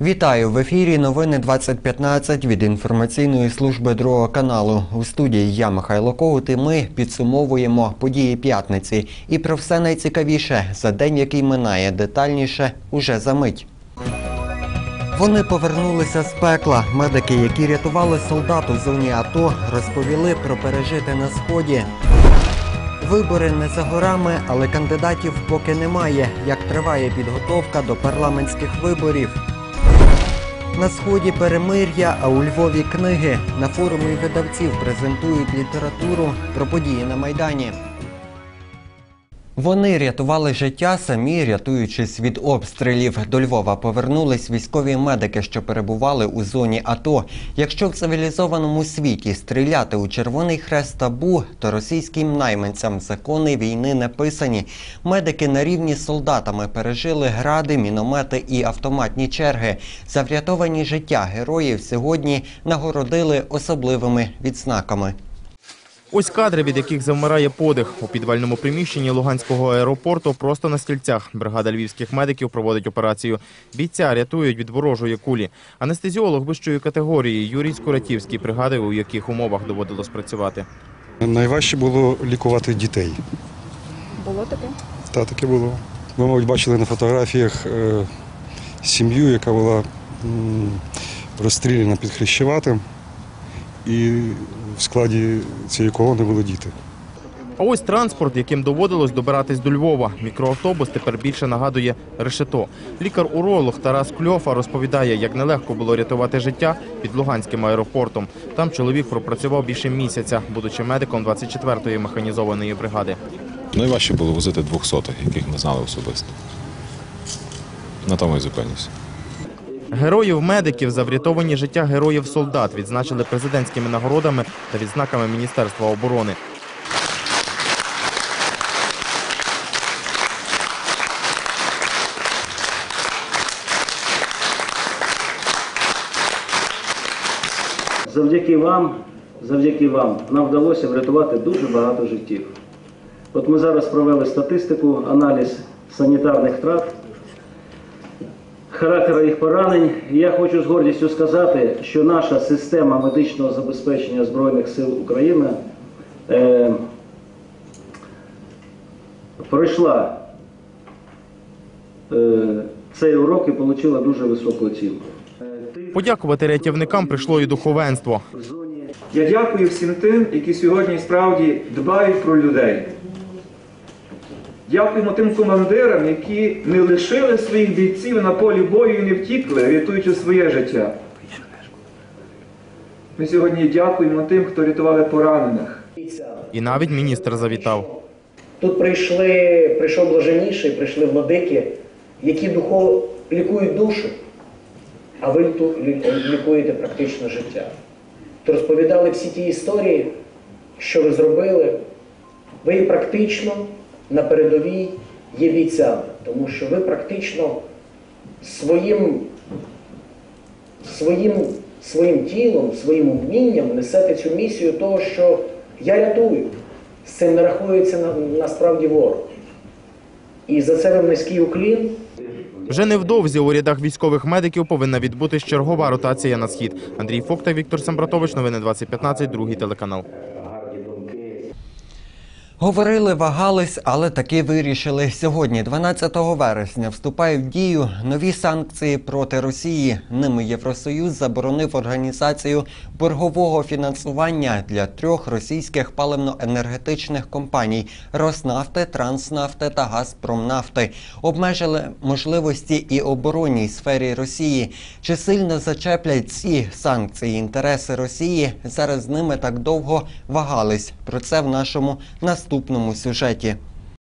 Вітаю в ефірі. Новини 2015 від інформаційної служби другого каналу. У студії я Михайло Ковут і ми підсумовуємо події п'ятниці. І про все найцікавіше за день, який минає детальніше уже за мить. Вони повернулися з пекла. Медики, які рятували солдат у зоні АТО, розповіли про пережите на сході. Вибори не за горами, але кандидатів поки немає. Як триває підготовка до парламентських виборів. На сході перемир'я, а у Львові книги. На форумі видавців презентують літературу про події на Майдані. Вони рятували життя самі, рятуючись від обстрілів. До Львова повернулись військові медики, що перебували у зоні АТО. Якщо в цивілізованому світі стріляти у Червоний Хрест табу, то російським найманцям закони війни не писані. Медики на рівні з солдатами пережили гради, міномети і автоматні черги. За врятовані життя героїв сьогодні нагородили особливими відзнаками. Ось кадри, від яких завмирає подих. У підвальному приміщенні Луганського аеропорту просто на стільцях. Бригада львівських медиків проводить операцію. Бійця рятують від ворожої кулі. Анестезіолог вищої категорії Юрій Скуратівський пригадує, у яких умовах доводилось працювати. Найважче було лікувати дітей. Було таке? Та таке було. Ви, мабуть, бачили на фотографіях е, сім'ю, яка була м, розстріляна під Хрещеватим, і в складі цієї колони були діти. А ось транспорт, яким доводилось добиратись до Львова. Мікроавтобус тепер більше нагадує решето. Лікар-уролог Тарас Кльофа розповідає, як нелегко було рятувати життя під Луганським аеропортом. Там чоловік пропрацював більше місяця, будучи медиком 24-ї механізованої бригади. Найважче було возити двохсотих, яких ми знали особисто. На тому і зупинився. Героїв медиків за врятовані життя героїв солдат відзначили президентськими нагородами та відзнаками Міністерства оборони. Завдяки вам, завдяки вам нам вдалося врятувати дуже багато життів. От ми зараз провели статистику, аналіз санітарних втрат, характера їх поранень. І я хочу з гордістю сказати, що наша система медичного забезпечення Збройних сил України е, пройшла е, цей урок і отримала дуже високу оцінку. Е, ти- Подякувати рятівникам прийшло і духовенство. Я дякую всім тим, які сьогодні справді дбають про людей. Дякуємо тим командирам, які не лишили своїх бійців на полі бою і не втікли, рятуючи своє життя. Ми сьогодні дякуємо тим, хто рятували поранених. І навіть міністр завітав. Тут прийшли, прийшов блаженніший, прийшли владики, які духово лікують душу, а ви тут лікуєте практично життя. То розповідали всі ті історії, що ви зробили. Ви є практично на передовій є бійцями, тому що ви практично своїм, своїм, своїм тілом, своїм вмінням несете цю місію того, що я рятую. З цим не рахується на, насправді ворог. І за це вам низький уклін. Вже невдовзі у рядах військових медиків повинна відбутись чергова ротація на схід. Андрій Фокта, Віктор Самбратович, новини 2015, другий телеканал. Говорили, вагались, але таки вирішили. Сьогодні, 12 вересня, вступають в дію нові санкції проти Росії. Ними Євросоюз заборонив організацію боргового фінансування для трьох російських паливно-енергетичних компаній Роснафти, Транснафти та Газпромнафти. Обмежили можливості і оборонній сфері Росії. Чи сильно зачеплять ці санкції інтереси Росії? Зараз з ними так довго вагались. Про це в нашому наступному сюжеті.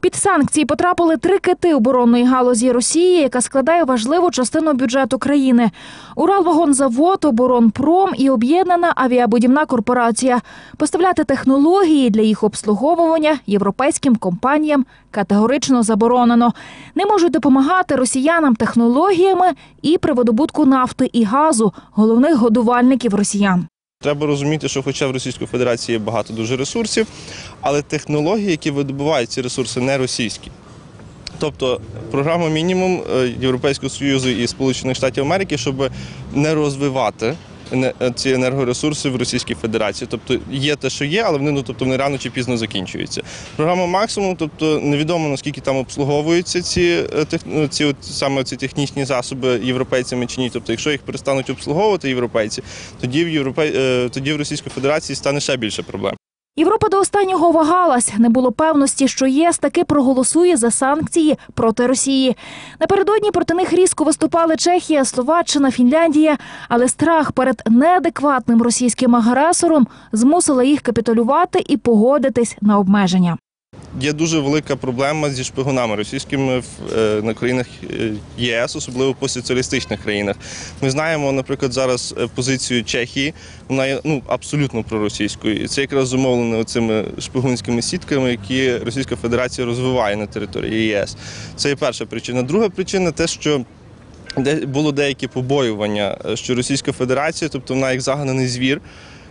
Під санкції потрапили три кити оборонної галузі Росії, яка складає важливу частину бюджету країни. Уралвагонзавод, Оборонпром і об'єднана авіабудівна корпорація. Поставляти технології для їх обслуговування європейським компаніям категорично заборонено. Не можуть допомагати росіянам технологіями і при видобутку нафти і газу, головних годувальників росіян. Треба розуміти, що хоча в Російської Федерації є багато дуже ресурсів, але технології, які видобувають ці ресурси, не російські. Тобто програма мінімум е, Європейського Союзу і Сполучених Штатів Америки, щоб не розвивати ці енергоресурси в Російській Федерації. Тобто є те, що є, але вони ну, тобто, вони рано чи пізно закінчуються. Програма максимум, тобто невідомо наскільки там обслуговуються ці, е, ну, ці от, саме ці технічні засоби європейцями чи ні. Тобто, якщо їх перестануть обслуговувати європейці, тоді в Європе... е, тоді в Російській Федерації стане ще більше проблем. Європа до останнього вагалась. Не було певності, що ЄС таки проголосує за санкції проти Росії. Напередодні проти них різко виступали Чехія, Словаччина, Фінляндія. Але страх перед неадекватним російським агресором змусила їх капітулювати і погодитись на обмеження. Є дуже велика проблема зі шпигунами російськими е, на країнах е, ЄС, особливо в постсоціалістичних країнах. Ми знаємо, наприклад, зараз е, позицію Чехії. Вона є ну абсолютно проросійською, і це якраз зумовлено цими шпигунськими сітками, які Російська Федерація розвиває на території ЄС. Це є перша причина. Друга причина те, що де було деякі побоювання, що Російська Федерація, тобто вона як загнаний звір,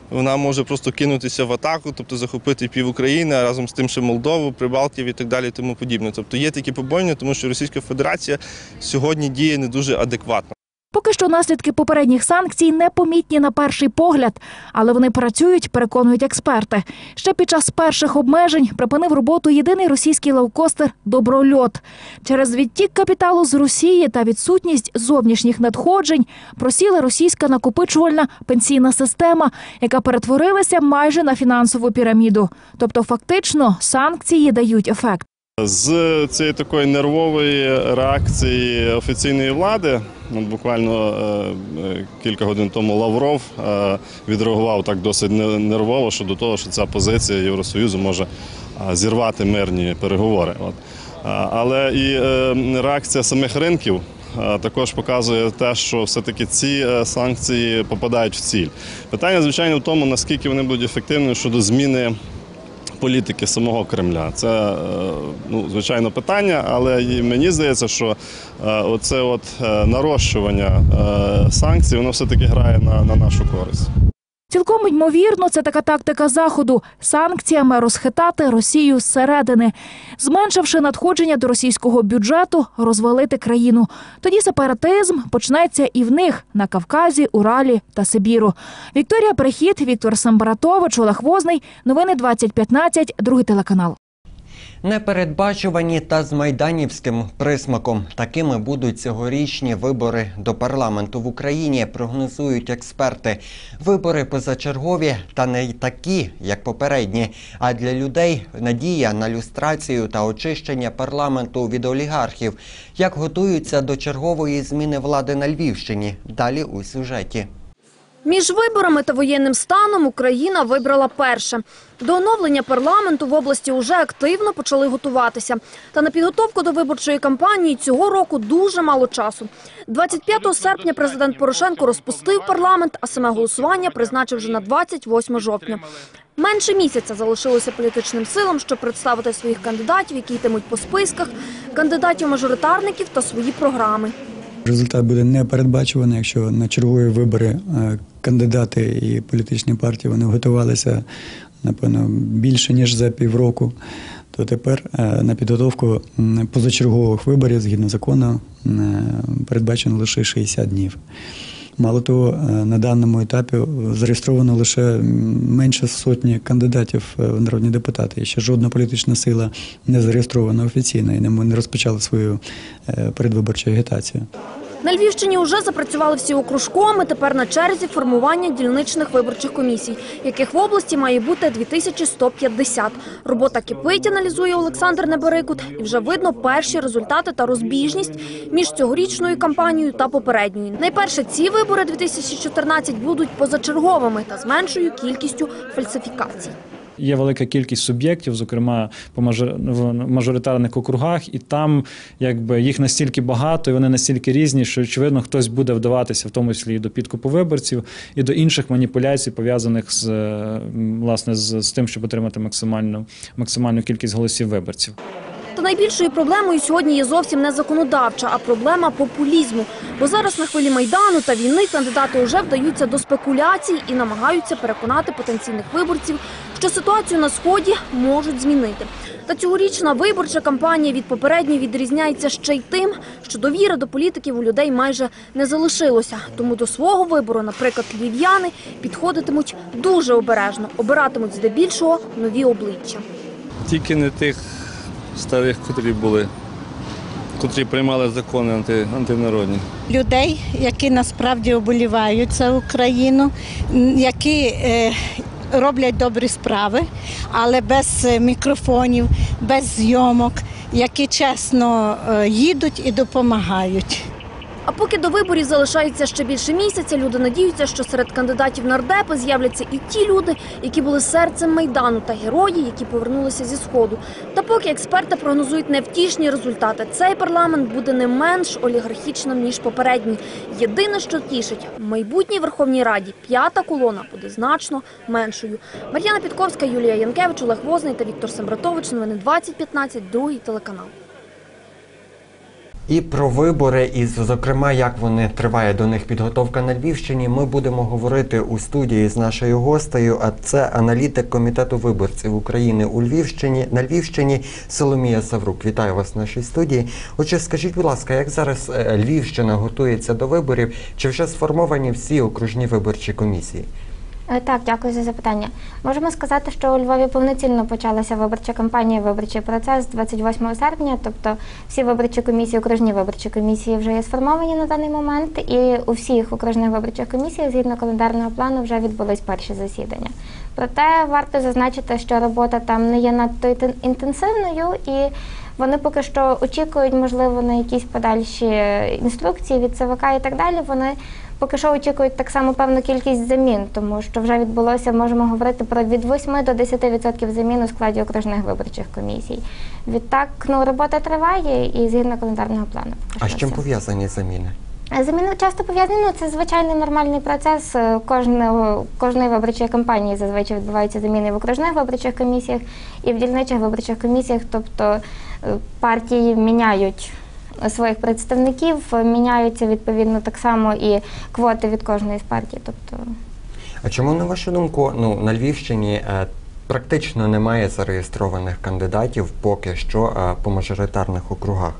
вона може просто кинутися в атаку, тобто захопити пів України, а разом з тим ще Молдову, Прибалтів і так далі, тому подібне. Тобто є такі побоювання, тому що Російська Федерація сьогодні діє не дуже адекватно. Поки що наслідки попередніх санкцій непомітні на перший погляд, але вони працюють, переконують експерти. Ще під час перших обмежень припинив роботу єдиний російський лоукостер Доброльот. Через відтік капіталу з Росії та відсутність зовнішніх надходжень просіла російська накопичувальна пенсійна система, яка перетворилася майже на фінансову піраміду. Тобто, фактично, санкції дають ефект. З цієї такої нервової реакції офіційної влади, буквально е, е, кілька годин тому Лавров е, відреагував так досить нервово щодо того, що ця позиція Євросоюзу може зірвати мирні переговори. Але і реакція самих ринків. Також показує те, що все-таки ці санкції попадають в ціль. Питання, звичайно, в тому, наскільки вони будуть ефективними щодо зміни політики самого Кремля. Це е, ну, звичайно питання, але мені здається, що е, оце от е, нарощування санкцій, воно все-таки грає на, на нашу користь. Цілком ймовірно, це така тактика заходу санкціями розхитати Росію зсередини, зменшивши надходження до російського бюджету, розвалити країну. Тоді сепаратизм почнеться і в них на Кавказі, Уралі та Сибіру. Вікторія Прихід, Віктор Самбаратович, Олег Возний. Новини 2015, другий телеканал. Непередбачувані та з майданівським присмаком. Такими будуть цьогорічні вибори до парламенту в Україні, прогнозують експерти. Вибори позачергові та не такі, як попередні. А для людей надія на люстрацію та очищення парламенту від олігархів. Як готуються до чергової зміни влади на Львівщині? Далі у сюжеті. Між виборами та воєнним станом Україна вибрала перше. До оновлення парламенту в області уже активно почали готуватися. Та на підготовку до виборчої кампанії цього року дуже мало часу. 25 серпня президент Порошенко розпустив парламент, а саме голосування призначив вже на 28 жовтня. Менше місяця залишилося політичним силам, щоб представити своїх кандидатів, які йтимуть по списках, кандидатів-мажоритарників та свої програми. Результат буде непередбачуваний, якщо на чергові вибори е, кандидати і політичні партії вони готувалися напевно більше ніж за півроку. То тепер е, на підготовку позачергових виборів згідно закону е, передбачено лише 60 днів. Мало того, е, на даному етапі зареєстровано лише менше сотні кандидатів в народні депутати. І ще жодна політична сила не зареєстрована офіційно і не розпочала свою передвиборчу агітацію. На Львівщині вже запрацювали всі окружкоми. Тепер на черзі формування дільничних виборчих комісій, яких в області має бути 2150. Робота кипить, аналізує Олександр Неберикут, і вже видно перші результати та розбіжність між цьогорічною кампанією та попередньою. Найперше, ці вибори 2014 будуть позачерговими та з меншою кількістю фальсифікацій. Є велика кількість суб'єктів, зокрема по мажоритарних округах, і там якби їх настільки багато, і вони настільки різні, що очевидно хтось буде вдаватися, в тому числі і до підкупу виборців, і до інших маніпуляцій, пов'язаних з власне з, з тим, щоб отримати максимальну максимальну кількість голосів виборців. Та найбільшою проблемою сьогодні є зовсім не законодавча, а проблема популізму. Бо зараз на хвилі майдану та війни кандидати вже вдаються до спекуляцій і намагаються переконати потенційних виборців що ситуацію на сході можуть змінити. Та цьогорічна виборча кампанія від попередньої відрізняється ще й тим, що довіри до політиків у людей майже не залишилося. Тому до свого вибору, наприклад, львів'яни підходитимуть дуже обережно, обиратимуть здебільшого нові обличчя. Тільки не тих старих, котрі були, котрі приймали закони анти, антинародні. людей, які насправді оболівають за Україну, які е, роблять добрі справи, але без е, мікрофонів, без зйомок, які чесно е, їдуть і допомагають. А поки до виборів залишається ще більше місяця, люди надіються, що серед кандидатів нардепи з'являться і ті люди, які були серцем майдану та герої, які повернулися зі сходу. Та поки експерти прогнозують невтішні результати, цей парламент буде не менш олігархічним ніж попередній. Єдине, що тішить, в майбутній Верховній Раді п'ята колона буде значно меншою. Мар'яна Підковська, Юлія Янкевич, Олег Возний та Віктор Сембратович. Новини 2015, другий телеканал. І про вибори, і зокрема, як вони триває до них підготовка на Львівщині, ми будемо говорити у студії з нашою гостею. А це аналітик комітету виборців України у Львівщині на Львівщині Соломія Саврук. Вітаю вас в нашій студії. Отже, скажіть, будь ласка, як зараз е, Львівщина готується до виборів? Чи вже сформовані всі окружні виборчі комісії? Е, Так, дякую за запитання. Можемо сказати, що у Львові повноцінно почалася виборча кампанія, виборчий процес 28 серпня. Тобто всі виборчі комісії, окружні виборчі комісії вже є сформовані на даний момент, і у всіх окружних виборчих комісіях згідно календарного плану вже відбулись перші засідання. Проте варто зазначити, що робота там не є надто інтенсивною і. Вони поки що очікують, можливо, на якісь подальші інструкції від ЦВК і так далі. Вони поки що очікують так само певну кількість замін, тому що вже відбулося, можемо говорити про від 8 до 10% замін у складі окружних виборчих комісій. Відтак, ну робота триває і згідно календарного плану. А з чим пов'язані заміни? Заміни часто пов'язані. Ну, це звичайний нормальний процес. Е, Кожного кожної виборчої кампанії зазвичай відбуваються заміни в окружних виборчих комісіях і в дільничих виборчих комісіях. Тобто е, партії міняють своїх представників, міняються відповідно так само і квоти від кожної з партій. Тобто А чому, на вашу думку, ну на Львівщині е, практично немає зареєстрованих кандидатів поки що е, по мажоритарних округах?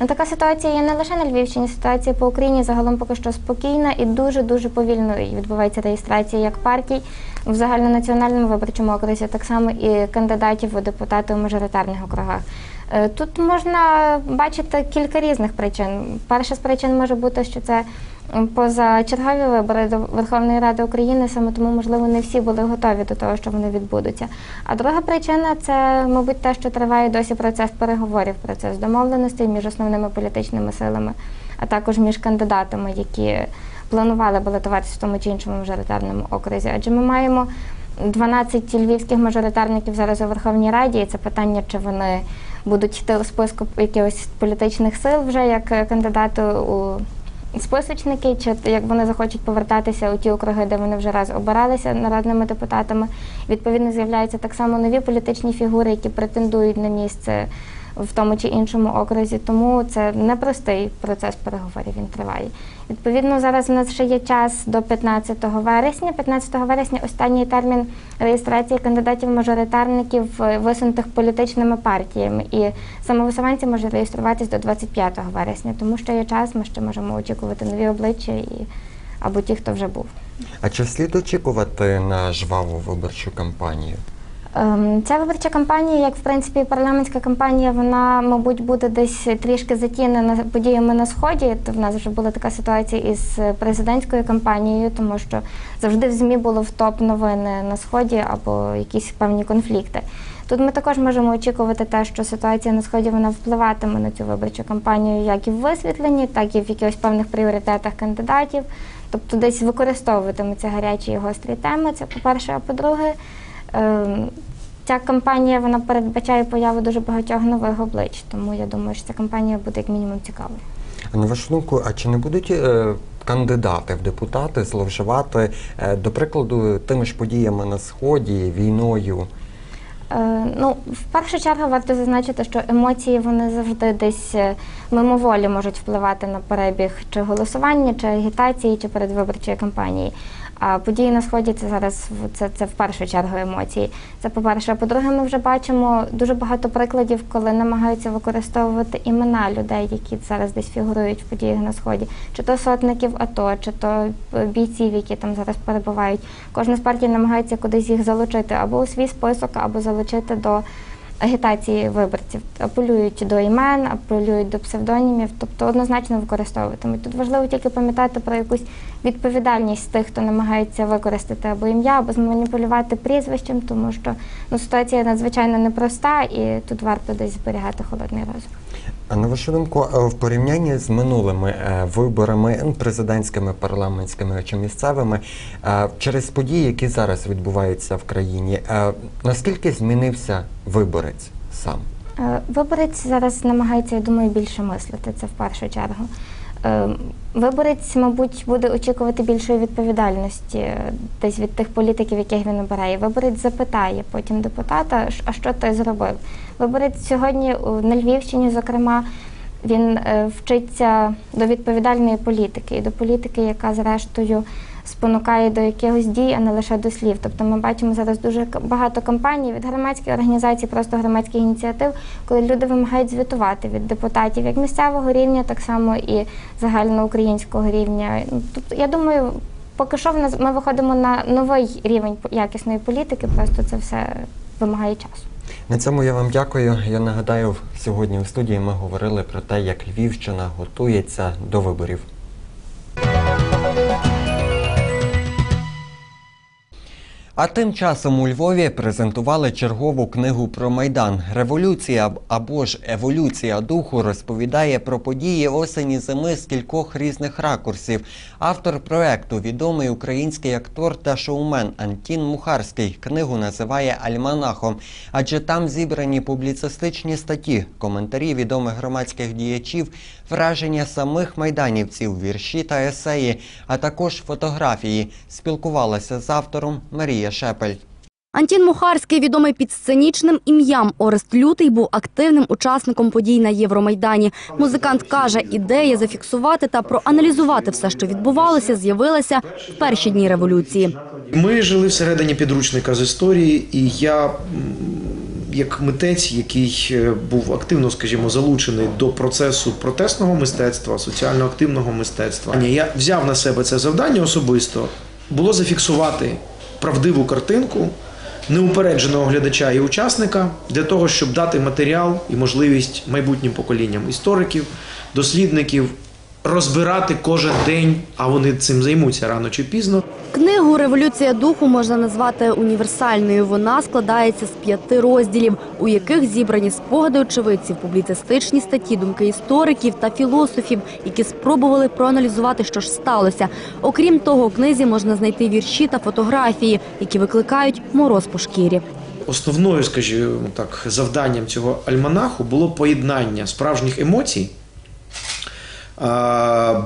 Ну, Така ситуація є не лише на Львівщині, ситуація по Україні загалом поки що спокійна і дуже дуже повільно відбувається реєстрація як партій в загальнонаціональному виборчому окрузі, так само і кандидатів у депутати у мажоритарних округах. Е, Тут можна бачити кілька різних причин. Перша з причин може бути, що це позачергові вибори до Верховної Ради України, саме тому, можливо, не всі були готові до того, що вони відбудуться. А друга причина це, мабуть, те, що триває досі процес переговорів, процес домовленостей між основними політичними силами, а також між кандидатами, які планували балотуватися в тому чи іншому мажоритарному окрузі. Адже ми маємо 12 львівських мажоритарників зараз у Верховній Раді, і це питання, чи вони будуть йти у списку якихось політичних сил вже як е, кандидати у списочники, чи як вони захочуть повертатися у ті округи, де вони вже раз обиралися народними депутатами. Відповідно, з'являються так само нові політичні фігури, які претендують на місце в тому чи іншому окрузі. Тому це непростий процес переговорів. Він триває. Відповідно, зараз у нас ще є час до 15 вересня. 15 вересня останній термін реєстрації кандидатів-мажоритарників е, висунутих політичними партіями. І самовисуванці можуть реєструватись до 25 вересня. Тому що є час, ми ще можемо очікувати нові обличчя і або ті, хто вже був. А чи слід очікувати на жваву виборчу кампанію? Ем, Ця виборча кампанія, як в принципі парламентська кампанія, вона, мабуть, буде десь трішки затінена подіями на сході. То в нас вже була така ситуація із президентською кампанією, тому що завжди в ЗМІ було в топ новини на сході або якісь певні конфлікти. Тут ми також можемо очікувати те, що ситуація на сході вона впливатиме на цю виборчу кампанію, як і в висвітленні, так і в якихось певних пріоритетах кандидатів. Тобто десь використовуватимуться гарячі і гострі теми. Це по-перше, а по-друге. Ем, Ця кампанія вона передбачає появу дуже багатьох нових облич, тому я думаю, що ця кампанія буде як мінімум цікавою. А на вашу думку, а чи не будуть е, кандидати в депутати зловживати, е, до прикладу, тими ж подіями на сході, війною? Е, Ну, в першу чергу варто зазначити, що емоції вони завжди десь е, мимоволі можуть впливати на перебіг чи голосування, чи агітації, чи передвиборчої кампанії. Події на сході це зараз це, це в першу чергу емоції. Це по-перше. А по-друге, ми вже бачимо дуже багато прикладів, коли намагаються використовувати імена людей, які зараз десь фігурують в подіях на сході, чи то сотників АТО, чи то е, бійців, які там зараз перебувають. Кожна з партій намагається кудись їх залучити або у свій список, або залучити до агітації виборців. Апелюють до імен, апелюють до псевдонімів, тобто однозначно використовуватимуть. Тут важливо тільки пам'ятати про якусь відповідальність тих, хто намагається використати або ім'я, або зманіпулювати прізвищем, тому що ну, ситуація надзвичайно непроста, і тут варто десь зберігати холодний розум. А на вашу думку, е, в порівнянні з минулими е, виборами президентськими, парламентськими чи місцевими, е, через події, які зараз відбуваються в країні, наскільки змінився виборець сам? Виборець зараз намагається, я думаю, більше мислити це в першу чергу. Е, Виборець, мабуть, буде очікувати більшої відповідальності е, десь від тих політиків, яких він обирає. Виборець запитає потім депутата, а що той зробив. Виборець сьогодні на Львівщині, зокрема, він е, вчиться до відповідальної політики і до політики, яка зрештою спонукає до якихось дій, а не лише до слів. Тобто ми бачимо зараз дуже багато кампаній від громадських організацій, просто громадських ініціатив, коли люди вимагають звітувати від депутатів як місцевого рівня, так само і загальноукраїнського рівня. Тобто, я думаю, поки що в нас ми виходимо на новий рівень якісної політики, просто це все вимагає часу. На цьому я вам дякую. Я нагадаю, сьогодні у студії ми говорили про те, як Львівщина готується до виборів. А тим часом у Львові презентували чергову книгу про Майдан. Революція або ж еволюція духу розповідає про події осені зими з кількох різних ракурсів. Автор проекту, відомий український актор та шоумен Антін Мухарський, книгу називає Альманахом, адже там зібрані публіцистичні статті, коментарі відомих громадських діячів, враження самих майданівців, вірші та есеї, а також фотографії. Спілкувалася з автором Марія Шепель. Антін Мухарський, відомий під сценічним ім'ям Орест Лютий, був активним учасником подій на Євромайдані. Музикант каже, ідея зафіксувати та проаналізувати все, що відбувалося, з'явилася в перші дні революції. Ми жили всередині підручника з історії, і я, як митець, який е, був активно, скажімо, залучений до процесу протестного мистецтва, соціально активного мистецтва, я взяв на себе це завдання особисто було зафіксувати правдиву картинку неупередженого глядача і учасника для того, щоб дати матеріал і можливість майбутнім поколінням істориків, дослідників розбирати кожен день, а вони цим займуться рано чи пізно. Книгу Революція духу можна назвати універсальною. Вона складається з п'яти розділів, у яких зібрані спогади очевидців, публіцистичні статті, думки істориків та філософів, які спробували проаналізувати, що ж сталося. Окрім того, у книзі можна знайти вірші та фотографії, які викликають мороз по шкірі. Основною, скажімо так, завданням цього альманаху було поєднання справжніх емоцій.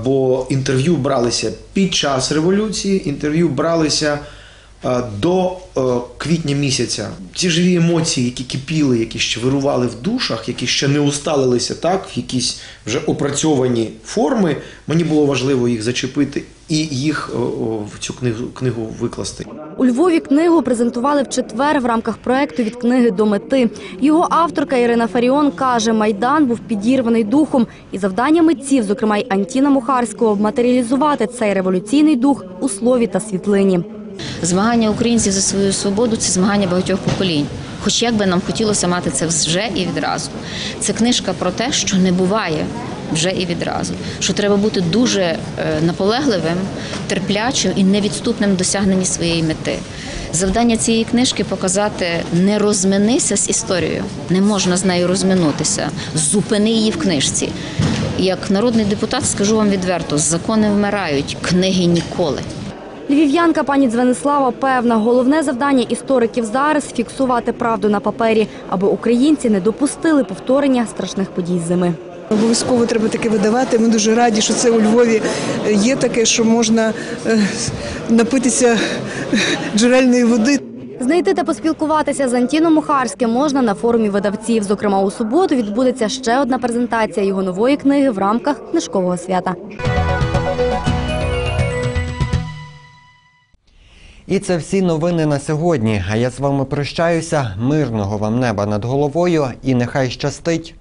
Бо інтерв'ю бралися під час революції, інтерв'ю бралися до е, квітня місяця. Ці живі емоції, які кипіли, які ще вирували в душах, які ще не усталилися так, в якісь вже опрацьовані форми, мені було важливо їх зачепити і їх о, в цю книгу, книгу викласти. У Львові книгу презентували в четвер в рамках проекту від книги до мети. Його авторка Ірина Фаріон каже, майдан був підірваний духом, і завдання митців, зокрема й Антіна Мухарського, матеріалізувати цей революційний дух у слові та світлині. Змагання українців за свою свободу це змагання багатьох поколінь. Хоч як би нам хотілося мати це вже і відразу. Це книжка про те, що не буває вже і відразу. Що треба бути дуже е, наполегливим, терплячим і невідступним в досягненні своєї мети. Завдання цієї книжки показати не розминися з історією, не можна з нею розминутися, зупини її в книжці. Як народний депутат скажу вам відверто: закони вмирають, книги ніколи. Львів'янка пані Дзвенислава певна, головне завдання істориків зараз фіксувати правду на папері, аби українці не допустили повторення страшних подій зими. Обов'язково треба таке видавати. Ми дуже раді, що це у Львові є таке, що можна е, напитися джерельної води. Знайти та поспілкуватися з Антіном Мухарським можна на форумі видавців. Зокрема, у суботу відбудеться ще одна презентація його нової книги в рамках книжкового свята. І це всі новини на сьогодні. А я з вами прощаюся. Мирного вам неба над головою і нехай щастить.